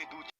ਤੇ ਦੂਜੀ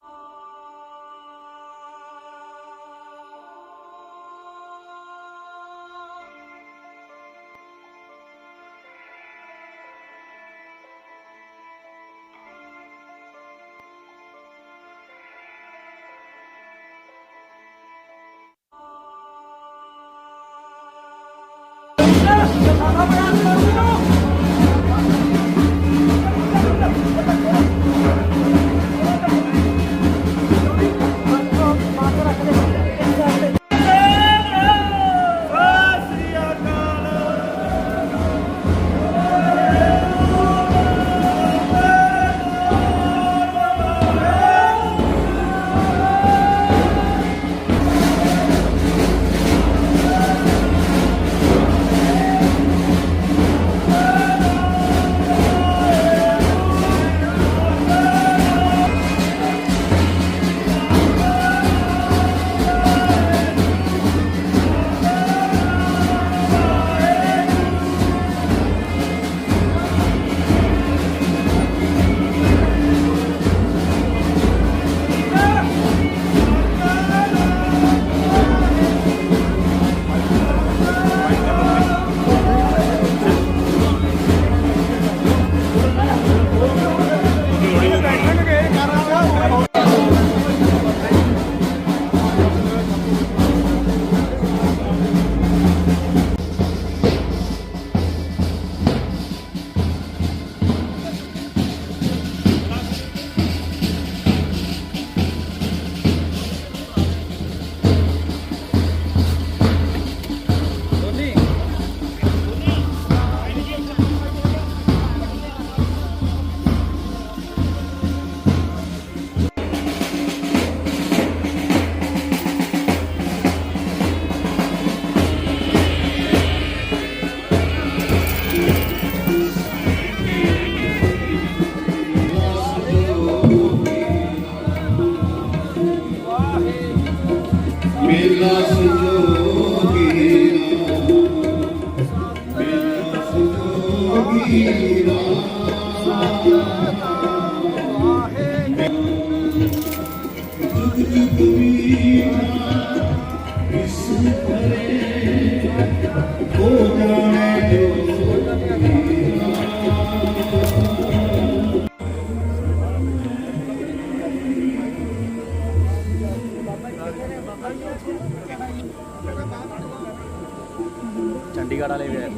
ਚੰਡੀਗੜ੍ਹ ਵਾਲੇ ਵੀ ਆਏ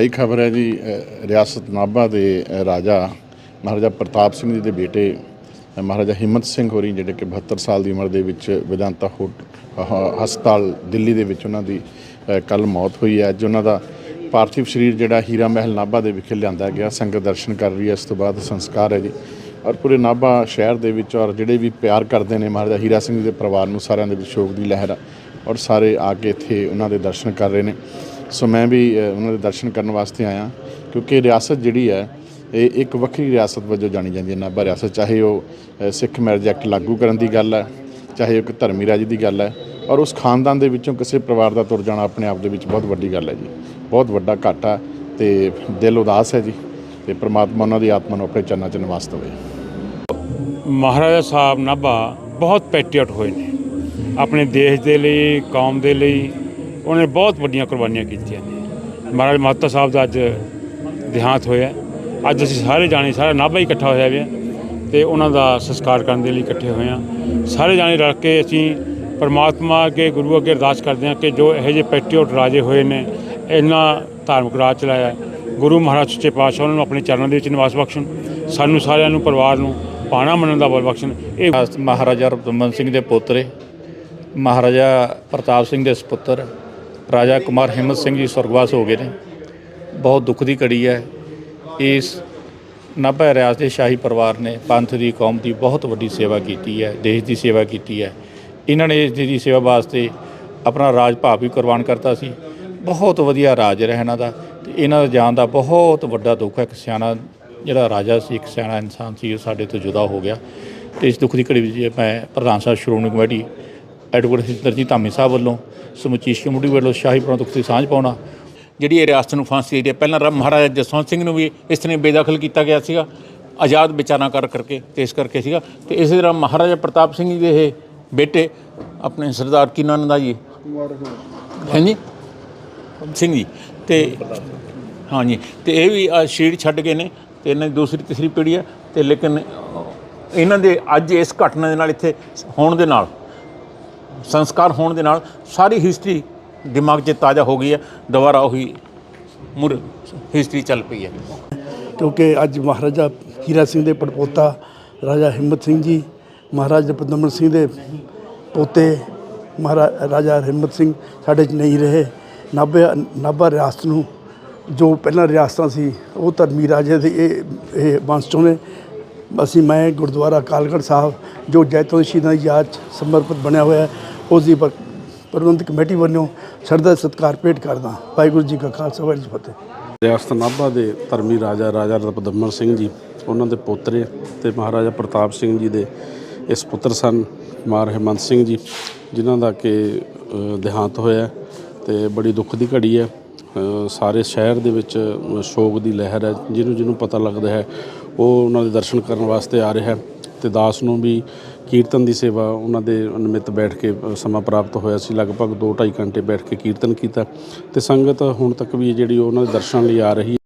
ਇਹ ਖਬਰ ਹੈ ਜੀ ਰਿਆਸਤ ਨਾਭਾ ਦੇ ਰਾਜਾ ਮਹਾਰਾਜਾ ਪ੍ਰਤਾਪ ਸਿੰਘ ਜੀ ਦੇ ਬੇਟੇ ਮਹਾਰਾਜਾ ਹਿੰਮਤ ਸਿੰਘ ਹੋਰੀ, ਜਿਹੜੇ ਕਿ 72 ਸਾਲ ਦੀ ਉਮਰ ਦੇ ਵਿੱਚ ਵਿਦੰਤਾ ਹਸਪਤਾਲ ਦਿੱਲੀ ਦੇ ਵਿੱਚ ਉਹਨਾਂ ਦੀ ਕੱਲ ਮੌਤ ਹੋਈ ਹੈ। ਅੱਜ ਉਹਨਾਂ ਦਾ ਪਾਰਥਿਵ ਸਰੀਰ ਜਿਹੜਾ ਹੀਰਾ ਮਹਿਲ ਨਾਭਾ ਦੇ ਵਿਖੇ ਲਿਆਂਦਾ ਗਿਆ। ਸੰਗਤ ਦਰਸ਼ਨ ਕਰ ਰਹੀ ਹੈ। ਇਸ ਤੋਂ ਬਾਅਦ ਸੰਸਕਾਰ ਹੈ ਜੀ। ਔਰ ਪੂਰੇ ਨਾਭਾ ਸ਼ਹਿਰ ਦੇ ਵਿੱਚ ਔਰ ਜਿਹੜੇ ਵੀ ਪਿਆਰ ਕਰਦੇ ਨੇ ਮਹਾਰਾਜਾ ਹੀਰਾ ਸਿੰਘ ਜੀ ਦੇ ਪਰਿਵਾਰ ਨੂੰ ਸਾਰਿਆਂ ਦੇ ਵਿੱਚ ਸ਼ੋਕ ਦੀ ਲਹਿਰ ਆ ਔਰ ਸਾਰੇ ਆ ਕੇ ਇੱਥੇ ਉਹਨਾਂ ਦੇ ਦਰਸ਼ਨ ਕਰ ਰਹੇ ਨੇ। ਸੋ ਮੈਂ ਵੀ ਉਹਨਾਂ ਦੇ ਦਰਸ਼ਨ ਕਰਨ ਵਾਸਤੇ ਆਇਆ ਕਿਉਂਕਿ ਰਿਆਸਤ ਜਿਹੜੀ ਹੈ, ਇਹ ਇੱਕ ਵੱਖਰੀ ਰਿਆਸਤ ਵਜੋਂ ਜਾਣੀ ਜਾਂਦੀ ਹੈ। ਨਾਭਾ ਰਿਆਸਤ, ਚਾਹੇ ਉਹ ਸਿੱਖ ਮੈਰਿਜ ਐਕਟ ਲਾਗੂ ਕਰਨ ਦੀ ਗੱਲ ਹੈ, ਚਾਹੇ ਉਹ ਇੱਕ ਧਰਮੀ ਰਾਜ ਦੀ ਗੱਲ ਹੈ ਔਰ ਉਸ ਖਾਨਦਾਨ ਦੇ ਵਿੱਚੋਂ ਕਿਸੇ ਪਰਿਵਾਰ ਦਾ ਤੁਰ ਜਾਣਾ ਆਪਣੇ ਆਪ ਦੇ ਵਿੱਚ ਬਹੁਤ ਵੱਡੀ ਗੱਲ ਹੈ ਜੀ। ਬਹੁਤ ਵੱਡਾ ਘਾਟਾ ਤੇ ਦਿਲ ਉਦਾਸ ਹੈ ਜੀ ਤੇ ਪ੍ਰਮਾਤਮਾ ਉਹਨਾਂ ਦੀ ਆਤਮਾ ਨੂੰ ਆਪਣੇ ਚਰਨਾਂ 'ਚ ਨਿਵਾਸ ਦੇਵੇ। ਮਹਾਰਾਜਾ ਸਾਹਿਬ ਨਾਭਾ ਬਹੁਤ ਪੈਟਰੀਅਟ ਹੋਏ ਨੇ। ਆਪਣੇ ਦੇਸ਼ ਦੇ ਲਈ, ਕੌਮ ਦੇ ਲਈ ਉਹਨੇ ਬਹੁਤ ਵੱਡੀਆਂ ਕੁਰਬਾਨੀਆਂ ਕੀਤੀਆਂ ਨੇ। ਮਹਾਰਾਜ ਮਾਤਾ ਸਾਹਿਬ ਦਾ ਅੱਜ ਦੇਹਾਂਤ ਹੋਇਆ। ਅੱਜ ਅਸੀਂ ਸਾਰੇ ਜਾਣੇ, ਸਾਰਾ ਨਾਭਾ ਹੀ ਇਕੱਠਾ ਹੋਇਆ ਹੋਇਆ ਤੇ ਉਹਨਾਂ ਦਾ ਸੰਸਕਾਰ ਕਰਨ ਦੇ ਲਈ ਇਕੱਠੇ ਹੋਏ ਹਾਂ ਸਾਰੇ ਜਾਣੇ ਰਲ ਕੇ ਅਸੀਂ ਪਰਮਾਤਮਾ ਅੱਗੇ, ਗੁਰੂ ਅੱਗੇ ਅਰਦਾਸ ਕਰਦੇ ਹਾਂ ਕਿ ਜੋ ਇਹੋ ਜਿਹੇ ਪੈਟਰੀਅਟ ਰਾਜੇ ਹੋਏ ਨੇ ਇੰਨਾ ਧਾਰਮਿਕ ਰਾਜ ਚਲਾਇਆ ਗੁਰੂ ਮਹਾਰਾਜ ਸੱਚੇ ਪਾਤਸ਼ਾਹ ਉਹਨਾਂ ਨੂੰ ਆਪਣੇ ਚਰਨਾਂ ਦੇ ਵਿੱਚ ਨਿਵਾਸ ਬਖਸ਼ਣ, ਸਾਨੂੰ ਸਾਰਿਆਂ ਨੂੰ, ਪਰਿਵਾਰ ਨੂੰ ਪਾਣਾ ਮੰਨਣ ਦਾ ਬਲ ਬਖਸ਼ਣ। ਇਹ ਮਹਾਰਾਜਾ ਰਤਮਨ ਸਿੰਘ ਦੇ ਪੋਤਰੇ ਮਹਾਰਾਜਾ ਪ੍ਰਤਾਪ ਸਿੰਘ ਦੇ ਸੁਪੁੱਤਰ, ਰਾਜਾ ਕੁਮਾਰ ਹਿੰਮਤ ਸਿੰਘ ਜੀ ਸਵਰਗਵਾਸ ਹੋ ਗਏ ਨੇ। ਬਹੁਤ ਦੁੱਖ ਦੀ ਘੜੀ ਹੈ। ਇਸ ਨਾਭਾ ਰਿਆਸਤ ਦੇ ਸ਼ਾਹੀ ਪਰਿਵਾਰ ਨੇ ਪੰਥ ਦੀ, ਕੌਮ ਦੀ ਬਹੁਤ ਵੱਡੀ ਸੇਵਾ ਕੀਤੀ ਹੈ, ਦੇਸ਼ ਦੀ ਸੇਵਾ ਕੀਤੀ ਹੈ। ਇਹਨਾਂ ਨੇ ਇਸ ਦੀ ਸੇਵਾ ਵਾਸਤੇ ਆਪਣਾ ਰਾਜ ਭਾਵ ਵੀ ਕੁਰਬਾਨ ਕਰਤਾ ਸੀ। ਬਹੁਤ ਵਧੀਆ ਰਾਜ ਰਿਹਾ ਇਹਨਾਂ ਦਾ ਤੇ ਇਹਨਾਂ ਦਾ ਜਾਣ ਦਾ ਬਹੁਤ ਵੱਡਾ ਦੁੱਖ ਹੈ। ਇੱਕ ਸਿਆਣਾ ਜਿਹੜਾ ਰਾਜਾ ਸੀ, ਇੱਕ ਸਿਆਣਾ ਇਨਸਾਨ ਸੀ, ਉਹ ਸਾਡੇ ਤੋਂ ਜੁਦਾ ਹੋ ਗਿਆ। ਤੇ ਇਸ ਦੁੱਖ ਦੀ ਘੜੀ ਵਿੱਚ ਮੈਂ ਪ੍ਰਧਾਨ ਸਾਹਿਬ ਸ਼੍ਰੋਮਣੀ ਕਮੇਟੀ, ਐਡਵੋਕੇਟ ਸਿੰਦਰਜੀਤ ਧਾਮੀ ਸਾਹਿਬ ਵੱਲੋਂ, ਸਮੁੱਚੀ ਕਮੇਟੀ ਵੱਲੋਂ ਸ਼ਾਹੀ ਪੁਰਾਂ ਦੁੱਖ ਦੀ ਸਾਂਝ ਪਾਉਣਾ। ਜਿਹੜੀ ਇਹ ਰਿਆਸਤ ਨੂੰ ਫਾਂਸੀ ਦੀ ਹੈ ਪਹਿਲਾਂ ਰਾ- ਮਹਾਰਾਜਾ ਜਸਵੰਤ ਸਿੰਘ ਨੂੰ ਵੀ ਇਸ ਤਰ੍ਹਾਂ ਬੇਦਖਲ ਕੀਤਾ ਗਿਆ ਸੀਗਾ, ਆਜ਼ਾਦ ਵਿਚਾਰਾਂ ਕਰ ਕਰਕੇ, ਤੇ ਇਸ ਕਰਕੇ ਸੀਗਾ। ਤੇ ਇਸੇ ਤਰ੍ਹਾਂ ਮਹਾਰਾਜਾ ਪ੍ਰਤਾਪ ਸਿੰਘ ਜੀ ਦੇ ਇਹ ਬੇਟੇ ਆਪਣੇ ਸਰਦਾਰ ਕੀ ਨਾਂ ਦਾ ਜੀ? ਹਾਂਜੀ। ਸਿੰਘ ਜੀ। ਤੇ ਹਾਂਜੀ ਤੇ ਇਹ ਵੀ ਅ, ਸ਼ੀਰ ਛੱਡ ਗਏ ਨੇ ਤੇ ਇਹਨਾਂ ਦੀ ਦੂਸਰੀ ਤੀਸਰੀ ਪੀੜ੍ਹੀ ਹੈ ਤੇ ਲੇਕਿਨ ਇਹਨਾਂ ਦੇ ਅੱਜ ਇਸ ਘਟਨਾ ਦੇ ਨਾਲ ਇੱਥੇ ਹੋਣ ਦੇ ਨਾਲ ਸੰਸਕਾਰ ਹੋਣ ਦੇ ਨਾਲ ਸਾਰੀ ਹਿਸਟਰੀ ਦਿਮਾਗ 'ਚ ਤਾਜ਼ਾ ਹੋ ਗਈ ਹੈ ਦੁਬਾਰਾ ਉਹੀ ਮੁਰ ਹਿਸਟਰੀ ਚੱਲ ਪਈ ਹੈ ਕਿਉਂਕਿ ਅੱਜ ਮਹਾਰਾਜਾ ਹੀਰਾ ਸਿੰਘ ਦੇ ਪੜਪੋਤਾ ਰਾਜਾ ਹਿੰਮਤ ਸਿੰਘ ਜੀ ਮਹਾਰਾਜਾ ਪਦਮਨ ਸਿੰਘ ਦੇ ਪੋਤੇ ਮਹਾਰਾਜਾ ਰਾਜਾ ਹਿੰਮਤ ਸਿੰਘ ਸਾਡੇ 'ਚ ਨਹੀਂ ਰਹੇ। ਨਾਭੇ ਨਾਭਾ ਰਿਆਸਤ ਨੂੰ ਜੋ ਪਹਿਲਾਂ ਰਿਆਸਤਾਂ ਸੀ ਉਹ ਧਰਮੀ ਰਾਜੇ ਦੇ ਇਹ ਇਹ ਵੰਸ਼ ਨੇ। ਅਸੀਂ ਮੈਂ ਗੁਰਦੁਆਰਾ ਕਾਲਗੜ੍ਹ ਸਾਹਿਬ ਜੋ ਜੈਤੋਂ ਸ਼ਹੀਦਾਂ ਦੀ ਯਾਦ 'ਚ ਸਮਰਪਿਤ ਬਣਿਆ ਹੋਇਆ ਹੈ, ਉਸ ਦੀ ਪ- ਪ੍ਰਬੰਧਕ ਕਮੇਟੀ ਵੱਲੋਂ ਸ਼ਰਧਾ ਸਤਿਕਾਰ ਭੇਟ ਕਰਦਾ ਵਾਹਿਗੁਰੂ ਜੀ ਕਾ ਖਾਲਸਾ ਵਾਹਿਗੁਰੂ ਜੀ ਫਤਿਹ। ਰਿਆਸਤ ਨਾਭਾ ਦੇ ਧਰਮੀ ਰਾਜਾ ਰਾਜਾ ਰਤਪਦਮਨ ਸਿੰਘ ਜੀ ਉਹਨਾਂ ਦੇ ਪੋਤਰੇ ਤੇ ਮਹਾਰਾਜਾ ਪ੍ਰਤਾਪ ਸਿੰਘ ਜੀ ਦੇ ਇਸ ਪੁੱਤਰ ਸਨ ਕੁਮਾਰ ਹੇਮੰਤ ਸਿੰਘ ਜੀ, ਜਿਨ੍ਹਾਂ ਦਾ ਕਿ ਦੇਹਾਂਤ ਹੋਇਆ ਤੇ ਬੜੀ ਦੁੱਖ ਦੀ ਘੜੀ ਹੈ। ਸਾਰੇ ਸ਼ਹਿਰ ਦੇ ਵਿੱਚ ਸ਼ੋਕ ਦੀ ਲਹਿਰ ਹੈ। ਜਿਹਨੂੰ ਜਿਹਨੂੰ ਪਤਾ ਲੱਗਦਾ ਹੈ, ਉਹ ਉਹਨਾਂ ਦੇ ਦਰਸ਼ਨ ਕਰਨ ਵਾਸਤੇ ਆ ਰਿਹਾ ਹੈ ਤੇ ਦਾਸ ਨੂੰ ਵੀ ਕੀਰਤਨ ਦੀ ਸੇਵਾ ਉਹਨਾਂ ਦੇ ਨਿਮਿਤ ਬੈਠ ਕੇ ਸਮਾਂ ਪ੍ਰਾਪਤ ਹੋਇਆ ਸੀ। ਲਗਭਗ 2.5 ਘੰਟੇ ਬੈਠ ਕੇ ਕੀਰਤਨ ਕੀਤਾ ਤੇ ਸੰਗਤ ਹੁਣ ਤੱਕ ਵੀ ਜਿਹੜੀ ਉਹਨਾਂ ਦੇ ਦਰਸ਼ਨ ਲਈ ਆ ਰਹੀ